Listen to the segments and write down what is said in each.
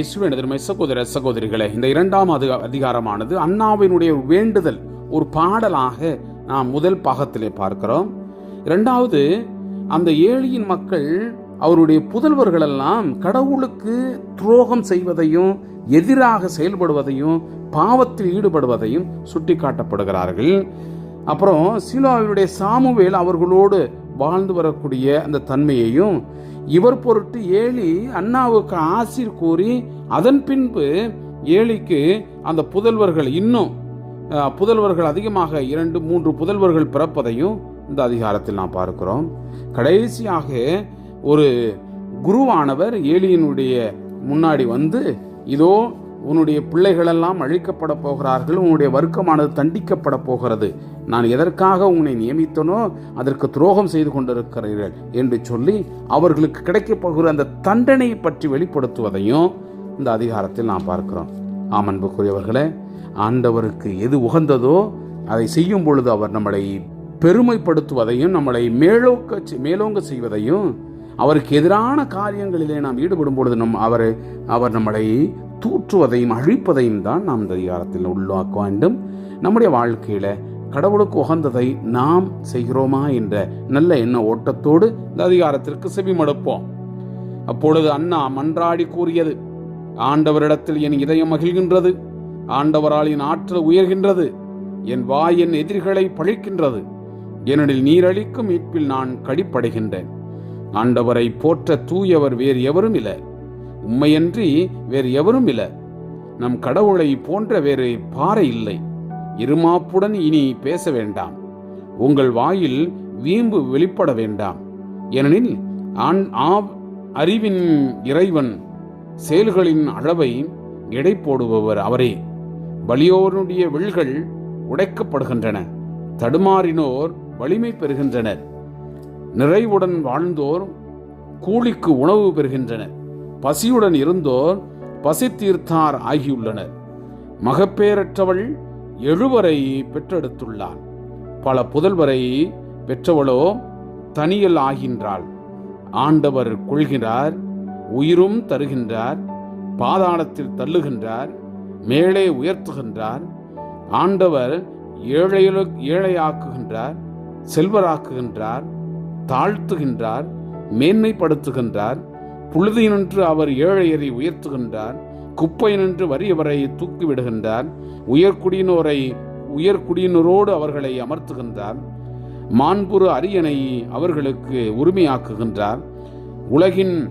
இயேசுவின் எதிர்மை சகோதர சகோதரிகளே இந்த இரண்டாம் அது அதிகாரமானது அண்ணாவினுடைய வேண்டுதல் ஒரு பாடலாக நாம் முதல் பாகத்திலே பார்க்கிறோம். இரண்டாவது அந்த ஏழியின் மக்கள் அவருடைய புதல்வர்கள் எல்லாம் கடவுளுக்கு துரோகம் செய்வதையும் எதிராக செயல்படுவதையும் பாவத்தில் ஈடுபடுவதையும் சுட்டிக்காட்டப்படுகிறார்கள். அப்புறம் சீலாவினுடைய சாமுவேல் அவர்களோடு வாழ்ந்து வரக்கூடிய அந்த தன்மையையும் இவர் பொருட்டு ஏலி அண்ணாவுக்கு ஆசிர் கூறி அதன் பின்பு ஏலிக்கு அந்த புதல்வர்கள் இன்னும் புதல்வர்கள் அதிகமாக இரண்டு மூன்று புதல்வர்கள் பிறப்பதையும் இந்த அதிகாரத்தில் நாம் பார்க்கிறோம். கடைசியாக ஒரு குருவானவர் ஏலியினுடைய முன்னாடி வந்து இதோ உன்னுடைய பிள்ளைகளெல்லாம் அழிக்கப்பட போகிறார்கள் உன்னுடைய வர்க்கமானது தண்டிக்கப்பட போகிறது. நான் எதற்காக உன்னை நியமித்தனோ அதற்கு துரோகம் செய்து கொண்டிருக்கிறீர்கள் என்று சொல்லி அவர்களுக்கு கிடைக்கப் போகிற அந்த தண்டனையை பற்றி வெளிப்படுத்துவதையும் இந்த அதிகாரத்தில் நாம் பார்க்கிறோம். ஆமன்புக்குரியவர்களே ஆண்டவருக்கு எது உகந்ததோ அதை செய்யும் பொழுது அவர் நம்மளை பெருமைப்படுத்துவதையும் நம்மளை மேலோக்க மேலோங்க செய்வதையும் அவருக்கு எதிரான காரியங்களிலே நாம் ஈடுபடும் பொழுது நம் அவர் அவர் நம்மளை தூற்றுவதையும் அழிப்பதையும் தான் நாம் இந்த அதிகாரத்தில் உள்ளாக்க வேண்டும். நம்முடைய வாழ்க்கையில கடவுளுக்கு உகந்ததை நாம் செய்கிறோமா என்ற நல்ல எண்ண ஓட்டத்தோடு இந்த அதிகாரத்திற்கு செவிமடுப்போம். அப்பொழுது அண்ணா மன்றாடி கூறியது ஆண்டவரிடத்தில் என் இதயம் மகிழ்கின்றது ஆண்டவரால் என் ஆற்றல் உயர்கின்றது என் வாய் என் எதிரிகளை பழிக்கின்றது. ஏனெனில் நீரழிக்கும் மீட்பில் நான் கடிப்படைகின்றேன். ஆண்டவரை போற்ற தூயவர் வேறு எவரும் இல்லை. உம்மையன்றி வேறு எவரும் இல்லை. நம் கடவுளை போன்ற வேறு பாறை இல்லை. இருமாப்புடன் இனி பேச வேண்டாம். உங்கள் வாயில் வீம்பு வெளிப்பட வேண்டாம். ஏனெனில் ஆண் ஆவ் அறிவின் இறைவன் செயல்களின் அளவை எடை போடுபவர் அவரே. வலியோருடைய வில்கள் உடைக்கப்படுகின்றன. தடுமாறினோர் வலிமை பெறுகின்றனர். நிறைவுடன் வாழ்ந்தோர் கூலிக்கு உணவு பெறுகின்றனர். பசியுடன் இருந்தோர் பசி தீர்த்தார் ஆகியுள்ளனர். மகப்பேரற்றவள் எழுவரை பெற்றெடுத்துள்ளாள் பல புதல்வரை பெற்றவளோ தனியல் ஆகின்றாள். ஆண்டவர் கொள்கிறார் உயிரும் தருகின்றார் பாதாளத்தில் தள்ளுகின்றார் மேலே உயர்த்துகின்றார். ஆண்டவர் ஏழைகளுக்கு ஏழையாக்குகின்றார் செல்வராக்குகின்றார். தாழ்த்துகின்றார் மேன்மைப்படுத்துகின்றார் புழுதியினின்று அவர் ஏழையரை உயர்த்துகின்றார் குப்பையினின்று வறியவரை தூக்கிவிடுகின்றார் உயர்குடியினோரை உயர்குடியினரோடு அவர்களை அமர்த்துகின்றார் மாண்புறு அரியணை அவர்களுக்கு உரிமையாக்குகின்றார் உலகின்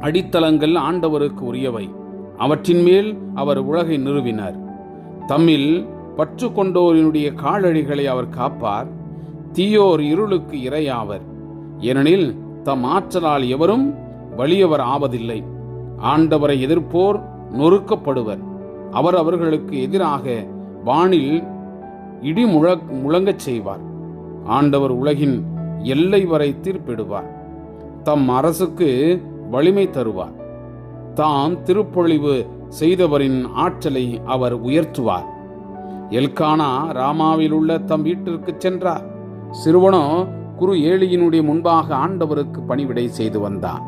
அடித்தளங்கள் ஆண்டவருக்கு உரியவை அவற்றின் மேல் அவர் உலகை நிறுவினார். தமிழ் பற்று கொண்டோரினுடைய காலடிகளை அவர் காப்பார் தீயோர் இருளுக்கு இரையாவர். ஏனெனில் தம் ஆற்றலால் எவரும் வலியவர் ஆவதில்லை. ஆண்டவரை எதிர்ப்போர் நொறுக்கப்படுவர். அவர் அவர்களுக்கு எதிராக வானில் இடி முழ முழங்கச் செய்வார். ஆண்டவர் உலகின் எல்லை வரை தீர்ப்பிடுவார். தம் அரசுக்கு வலிமை தருவார். தாம் திருப்பொழிவு செய்தவரின் ஆற்றலை அவர் உயர்த்துவார். எல்கானா ராமாவில் உள்ள தம் வீட்டிற்கு சென்றார். சிறுவனோ குரு ஏழியினுடைய முன்பாக ஆண்டவருக்கு பணிவிடை செய்து வந்தான்.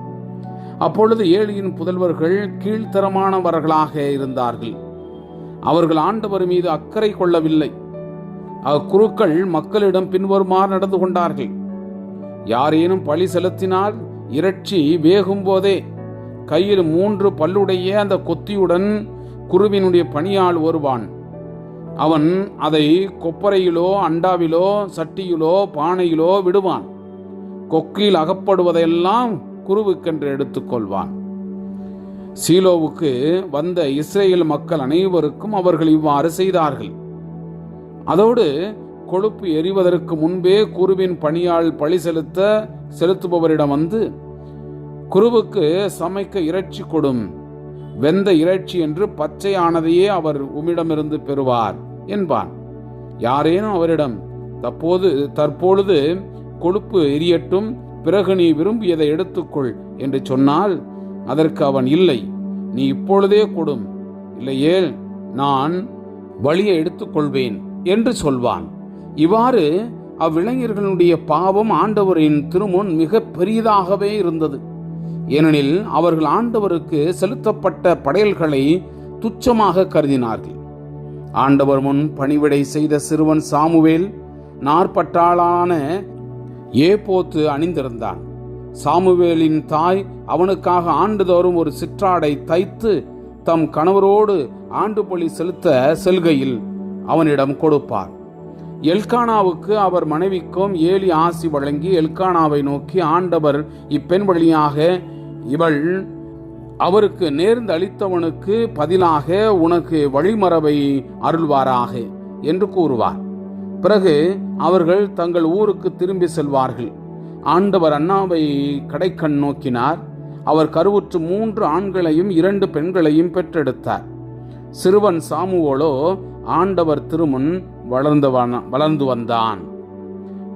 அப்பொழுது ஏழியின் புதல்வர்கள் கீழ்த்தரமானவர்களாக இருந்தார்கள். அவர்கள் ஆண்டவர் மீது அக்கறை கொள்ளவில்லை. அக்குருக்கள் மக்களிடம் பின்வருமாறு நடந்து கொண்டார்கள். யாரேனும் பழி செலுத்தினால் இறைச்சி வேகும் போதே கையில் மூன்று பல்லுடைய அந்த கொத்தியுடன் குருவினுடைய பணியாள் வருவான் அவன் அதை கொப்பரையிலோ அண்டாவிலோ சட்டியிலோ பானையிலோ விடுவான். கொக்கில் அகப்படுவதையெல்லாம் குருவுக்கென்று எடுத்துக்கொள்வான். சீலோவுக்கு வந்த இஸ்ரேல் மக்கள் அனைவருக்கும் அவர்கள் இவ்வாறு செய்தார்கள். அதோடு கொழுப்பு எரிவதற்கு முன்பே குருவின் பணியாள் பழி செலுத்த செலுத்துபவரிடம் வந்து குருவுக்கு சமைக்க இறைச்சி கொடும் வெந்த இறைச்சி என்று பச்சையானதையே அவர் உம்மிடமிருந்து பெறுவார். என்பான். யாரேனும் அவரிடம் தற்போது தற்பொழுது கொழுப்பு எரியட்டும் பிறகு நீ விரும்பியதை எடுத்துக்கொள் என்று சொன்னால் அதற்கு அவன் இல்லை நீ இப்பொழுதே கொடும். இல்லையேல் நான் வழியை எடுத்துக்கொள்வேன் என்று சொல்வான். இவ்வாறு அவ்விளைஞர்களுடைய பாவம் ஆண்டவரின் திருமுன் மிக பெரியதாகவே இருந்தது. ஏனெனில் அவர்கள் ஆண்டவருக்கு செலுத்தப்பட்ட படையல்களை துச்சமாக கருதினார்கள். ஆண்டவர் முன் பணிவிடை செய்த சிறுவன் சாமுவேல் நாற்பட்டாளான ஏபோத்து அணிந்திருந்தான். சாமுவேலின் தாய் அவனுக்காக ஆண்டுதோறும் ஒரு சிற்றாடை தைத்து தம் கணவரோடு ஆண்டு பலி செலுத்த செல்கையில் அவனிடம் கொடுப்பார். எல்கானாவுக்கு அவர் மனைவிக்கும் ஏலி ஆசி வழங்கி எல்கானாவை நோக்கி ஆண்டவர் இப்பெண் வழியாக இவள் அவருக்கு நேர்ந்து அளித்தவனுக்கு பதிலாக உனக்கு வழிமரபை அருள்வாராக என்று கூறுவார். பிறகு அவர்கள் தங்கள் ஊருக்கு திரும்பி செல்வார்கள். ஆண்டவர் அண்ணாவை கடைக்கண் நோக்கினார். அவர் கருவுற்று மூன்று ஆண்களையும் இரண்டு பெண்களையும் பெற்றெடுத்தார். சிறுவன் சாமுவோலோ ஆண்டவர் திருமுன் வளர்ந்து வளர்ந்து வந்தான்.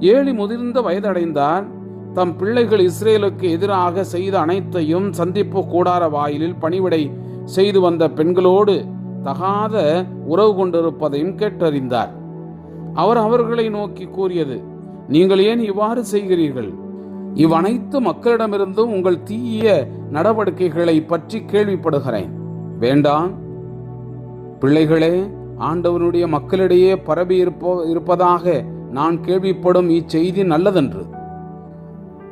ஏழி முதிர்ந்த வயதடைந்தார். தம் பிள்ளைகள் இஸ்ரேலுக்கு எதிராக செய்த அனைத்தையும் சந்திப்பு கூடார வாயிலில் பணிவிடை செய்து வந்த பெண்களோடு தகாத உறவு கொண்டிருப்பதையும் கேட்டறிந்தார். அவர் அவர்களை நோக்கி கூறியது நீங்கள் ஏன் இவ்வாறு செய்கிறீர்கள்? இவ்வனைத்து மக்களிடமிருந்தும் உங்கள் தீய நடவடிக்கைகளை பற்றி கேள்விப்படுகிறேன். வேண்டாம். பிள்ளைகளே ஆண்டவனுடைய மக்களிடையே பரவி இருப்ப இருப்பதாக நான் கேள்விப்படும் இச்செய்தி நல்லதென்று.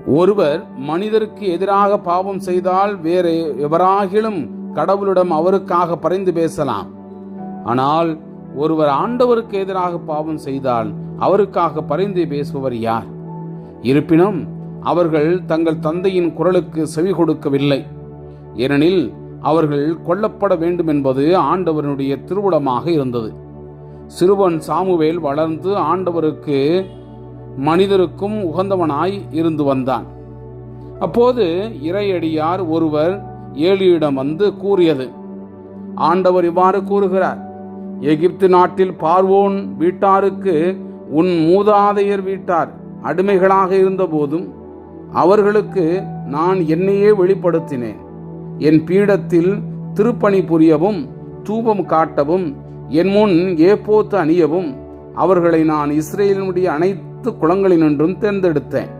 ஒருவர் மனிதருக்கு எதிராக பாவம் செய்தால் வேறு எவராகிலும் கடவுளிடம் அவருக்காக பரிந்து பேசலாம். ஆனால் ஒருவர் ஆண்டவருக்கு எதிராக பாவம் செய்தால் அவருக்காக பரிந்து பேசுபவர் யார்? இருப்பினும் அவர்கள் தங்கள் தந்தையின் குரலுக்கு செவி கொடுக்கவில்லை. ஏனெனில் அவர்கள் கொல்லப்பட வேண்டும் என்பது ஆண்டவனுடைய திருவுடமாக இருந்தது. சிறுவன் சாமுவேல் வளர்ந்து ஆண்டவருக்கு மனிதருக்கும் உகந்தவனாய் இருந்து வந்தான். அப்போது இறையடியார் ஒருவர் ஏலியிடம் வந்து கூறியது ஆண்டவர் இவ்வாறு கூறுகிறார் எகிப்து நாட்டில் பார்வோன் வீட்டாருக்கு உன் மூதாதையர் வீட்டார் அடிமைகளாக இருந்தபோதும் அவர்களுக்கு நான் என்னையே வெளிப்படுத்தினேன். என் பீடத்தில் திருப்பணி புரியவும் தூபம் காட்டவும் என் முன் ஏப்போத்து அணியவும் அவர்களை நான் இஸ்ரேலினுடைய அனைத்து குளங்களினின்றும் தேர்ந்தெடுத்தேன்.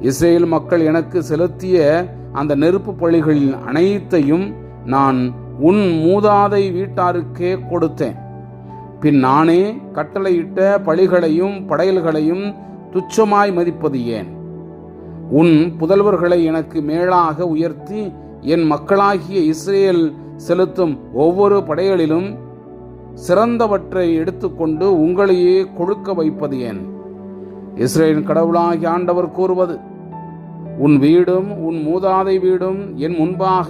இஸ்ரேல் மக்கள் எனக்கு செலுத்திய அந்த நெருப்பு பள்ளிகளின் அனைத்தையும் நான் உன் மூதாதை வீட்டாருக்கே கொடுத்தேன். பின் நானே கட்டளையிட்ட பழிகளையும் படையல்களையும் துச்சமாய் மதிப்பது ஏன்? உன் புதல்வர்களை எனக்கு மேலாக உயர்த்தி என் மக்களாகிய இஸ்ரேல் செலுத்தும் ஒவ்வொரு படைகளிலும் சிறந்தவற்றை எடுத்துக்கொண்டு உங்களையே கொழுக்க வைப்பது ஏன்? இஸ்ரேலின் கடவுளாகி ஆண்டவர் கூறுவது உன் வீடும் உன் மூதாதை வீடும் என் முன்பாக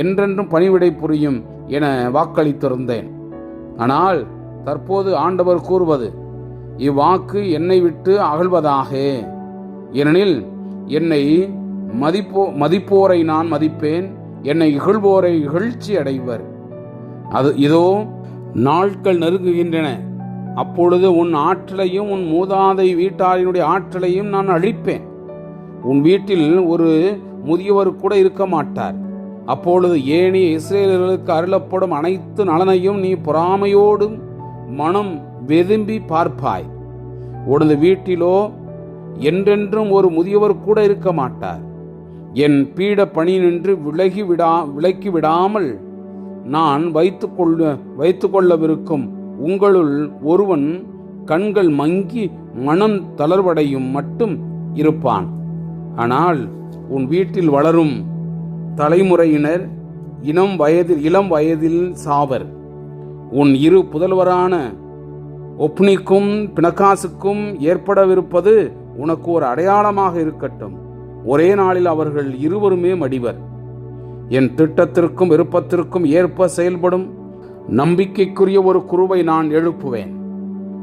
என்றென்றும் பணிவிடை புரியும் என வாக்களித்திருந்தேன். ஆனால் தற்போது ஆண்டவர் கூறுவது இவ்வாக்கு என்னை விட்டு அகழ்வதாக ஏனெனில் என்னை மதிப்போ மதிப்போரை நான் மதிப்பேன் என்னை இகழ்வோரை இகழ்ச்சி அடைவர் அது இதோ நாட்கள் நெருங்குகின்றன. அப்பொழுது உன் ஆற்றலையும் உன் மூதாதை வீட்டாரினுடைய ஆற்றலையும் நான் அழிப்பேன். உன் வீட்டில் ஒரு முதியவர் கூட இருக்க மாட்டார். அப்பொழுது ஏனைய இஸ்ரேலர்களுக்கு அருளப்படும் அனைத்து நலனையும் நீ பொறாமையோடும் மனம் வெதும்பி பார்ப்பாய். உனது வீட்டிலோ என்றென்றும் ஒரு முதியவர் கூட இருக்க மாட்டார். என் பீட பணி நின்று விலகி விடா விலக்கி விடாமல் நான் வைத்துக்கொள்ள வைத்துக்கொள்ளவிருக்கும் உங்களுள் ஒருவன் கண்கள் மங்கி மனம் தளர்வடையும் மட்டும் இருப்பான். ஆனால் உன் வீட்டில் வளரும் தலைமுறையினர் இனம் வயதில் இளம் வயதில் சாவர். உன் இரு புதல்வரான ஒப்னிக்கும் பிணக்காசுக்கும் ஏற்படவிருப்பது உனக்கு ஒரு அடையாளமாக இருக்கட்டும். ஒரே நாளில் அவர்கள் இருவருமே மடிவர். என் திட்டத்திற்கும் விருப்பத்திற்கும் ஏற்ப செயல்படும் நம்பிக்கைக்குரிய ஒரு குருவை நான் எழுப்புவேன்.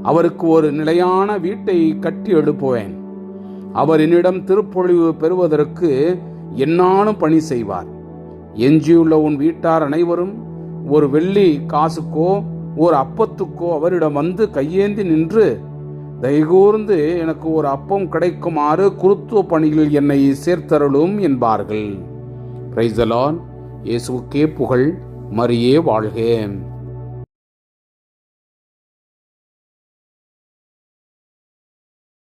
அவருக்கு ஒரு நிலையான வீட்டை கட்டி எழுப்புவேன். அவர் என்னிடம் திருப்பொழிவு பெறுவதற்கு என்னாலும் பணி செய்வார். எஞ்சியுள்ள உன் வீட்டார் அனைவரும் ஒரு வெள்ளி காசுக்கோ ஒரு அப்பத்துக்கோ அவரிடம் வந்து கையேந்தி நின்று தைகூர்ந்து எனக்கு ஒரு அப்பம் கிடைக்குமாறு குருத்துவ பணியில் என்னை சேர்த்தருளும் என்பார்கள். பிரைசலான் இயேசுக்கே புகழ். மரியே வாழ்கேன்.